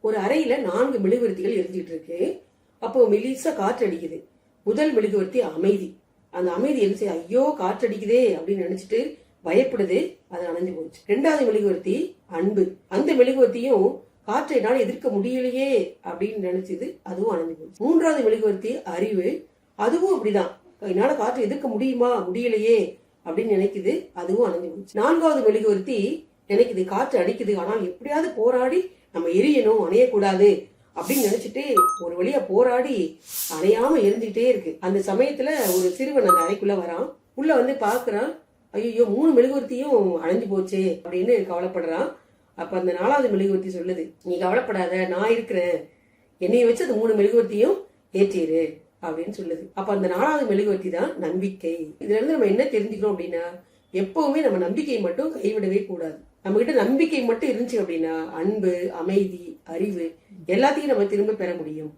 ஒரு அறையில நான்கு மெழுகுவர்த்திகள் எரிஞ்சிட்டு இருக்கு அப்போ மெலிசா காற்று அடிக்குது முதல் மெழுகுவர்த்தி அமைதி. அந்த அமைதி என்ன செய்ய ஐயோ காற்று அடிக்குதே அப்படின்னு நினைச்சிட்டு பயப்படுது. அது அணைஞ்சு போச்சு. ரெண்டாவது மெழுகுவர்த்தி அன்பு. அந்த மெழுகுவர்த்தியும் காற்றை என்னால் எதிர்க்க முடியலையே அப்படின்னு நினைச்சது அதுவும் அணைஞ்சு போச்சு. மூன்றாவது மெழுகுவர்த்தி அறிவு. அதுவும் அப்படிதான். என்னால காற்றை எதிர்க்க முடியுமா? முடியலையே அப்படின்னு நினைக்குது அதுவும் அணைஞ்சு போச்சு. நான்காவது மெழுகுவர்த்தி நினைக்குது காற்று அடிக்குது ஆனால் எப்படியாவது போராடி நம்ம எரியணும் அணையக்கூடாது அப்படின்னு நினைச்சிட்டு ஒரு வழியா போராடி அணையாம எரிஞ்சுக்கிட்டே இருக்கு. அந்த சமயத்துல ஒரு சிறுவன் அந்த அறைக்குள்ள வரான். உள்ள வந்து பாக்குறான். ஐயோ மூணு மெழுகுவர்த்தியும் அணைஞ்சு போச்சே அப்படின்னு கவலைப்படுறான். அப்ப அந்த நாலாவது மெழுகுவர்த்தி சொல்லுது நீ கவலைப்படாத நான் இருக்கிறேன். என்னைய வச்சு அந்த மூணு மெழுகுவர்த்தியும் ஏற்றிடு அப்படின்னு சொல்லுது. அப்ப அந்த நாலாவது மெழுகுவர்த்தி தான் நம்பிக்கை. இதுல இருந்து நம்ம என்ன தெரிஞ்சுக்கிறோம் அப்படின்னா எப்பவுமே நம்ம நம்பிக்கையை மட்டும் கைவிடவே கூடாது. நம்ம கிட்ட நம்பிக்கை மட்டும் இருந்துச்சு அப்படின்னா அன்பு அமைதி அறிவு எல்லாத்தையும் நம்ம திரும்ப பெற முடியும்.